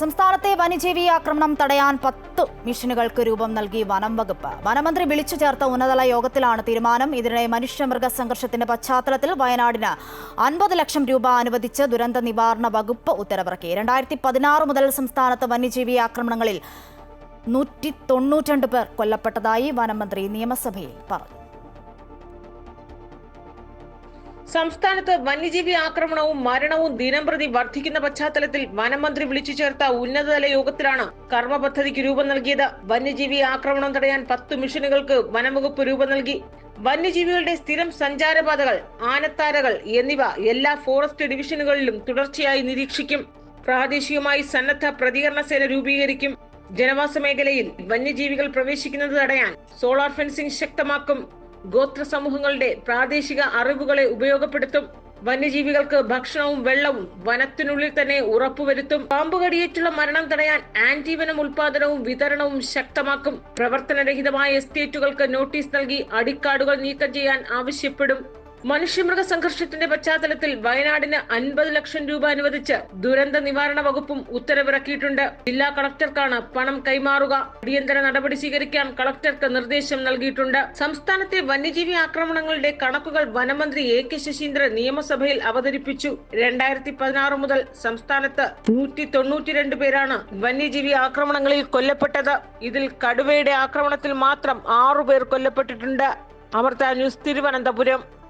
സംസ്ഥാനത്തെ വന്യജീവി ആക്രമണം തടയാൻ പത്ത് മിഷനുകൾക്ക് രൂപം നൽകി വനം വകുപ്പ്. വനമന്ത്രി വിളിച്ചു ചേർത്ത ഉന്നതതല യോഗത്തിലാണ് തീരുമാനം. ഇതിനിടെ മനുഷ്യമൃഗ സംഘർഷത്തിന്റെ പശ്ചാത്തലത്തിൽ വയനാടിന് അൻപത് ലക്ഷം രൂപ അനുവദിച്ച് ദുരന്ത നിവാരണ വകുപ്പ് ഉത്തരവിറക്കി. രണ്ടായിരത്തി പതിനാറ് മുതൽ സംസ്ഥാനത്ത് വന്യജീവി ആക്രമണങ്ങളിൽ നൂറ്റി തൊണ്ണൂറ്റിരണ്ട് പേർ കൊല്ലപ്പെട്ടതായി വനമന്ത്രി നിയമസഭയിൽ പറഞ്ഞു. സംസ്ഥാനത്ത് വന്യജീവി ആക്രമണവും മരണവും ദിനംപ്രതി വർദ്ധിക്കുന്ന പശ്ചാത്തലത്തിൽ വനമന്ത്രി വിളിച്ചു ചേർത്ത ഉന്നതതല യോഗത്തിലാണ് കർമ്മ പദ്ധതിക്ക് രൂപം നൽകിയത്. വന്യജീവി ആക്രമണം തടയാൻ പത്ത് മിഷനുകൾക്ക് വനംവകുപ്പ് രൂപം നൽകി. വന്യജീവികളുടെ സ്ഥിരം സഞ്ചാരപാതകൾ ആനത്താരകൾ എന്നിവ എല്ലാ ഫോറസ്റ്റ് ഡിവിഷനുകളിലും തുടർച്ചയായി നിരീക്ഷിക്കും. പ്രാദേശികമായി സന്നദ്ധ പ്രതികരണ സേന രൂപീകരിക്കും. ജനവാസ മേഖലയിൽ വന്യജീവികൾ പ്രവേശിക്കുന്നത് തടയാൻ സോളാർ ഫെൻസിംഗ് ശക്തമാക്കും. ഗോത്ര സമൂഹങ്ങളുടെ പ്രാദേശിക അറിവുകളെ ഉപയോഗപ്പെടുത്തും. വന്യജീവികൾക്ക് ഭക്ഷണവും വെള്ളവും വനത്തിനുള്ളിൽ തന്നെ ഉറപ്പുവരുത്തും. പാമ്പുകടിയേറ്റുള്ള മരണം തടയാൻ ആന്റിവനം ഉൽപാദനവും വിതരണവും ശക്തമാക്കും. പ്രവർത്തനരഹിതമായ എസ്റ്റേറ്റുകൾക്ക് നോട്ടീസ് നൽകി അടിക്കാടുകൾ നീക്കം ചെയ്യാൻ ആവശ്യപ്പെടും. മനുഷ്യമൃഗ സംഘർഷത്തിന്റെ പശ്ചാത്തലത്തിൽ വയനാടിന് അൻപത് ലക്ഷം രൂപ അനുവദിച്ച് ദുരന്ത നിവാരണ വകുപ്പും ഉത്തരവിറക്കിയിട്ടുണ്ട്. ജില്ലാ കളക്ടർക്കാണ് പണം കൈമാറുക. അടിയന്തര നടപടി സ്വീകരിക്കാൻ കളക്ടർക്ക് നിർദ്ദേശം നൽകിയിട്ടുണ്ട്. സംസ്ഥാനത്തെ വന്യജീവി ആക്രമണങ്ങളുടെ കണക്കുകൾ വനമന്ത്രി എ കെ ശശീന്ദ്രൻ നിയമസഭയിൽ അവതരിപ്പിച്ചു. രണ്ടായിരത്തി പതിനാറ് മുതൽ സംസ്ഥാനത്ത് നൂറ്റി തൊണ്ണൂറ്റിരണ്ട് പേരാണ് വന്യജീവി ആക്രമണങ്ങളിൽ കൊല്ലപ്പെട്ടത്. ഇതിൽ കടുവയുടെ ആക്രമണത്തിൽ മാത്രം ആറുപേർ കൊല്ലപ്പെട്ടിട്ടുണ്ട്. അമൃത ന്യൂസ് തിരുവനന്തപുരം.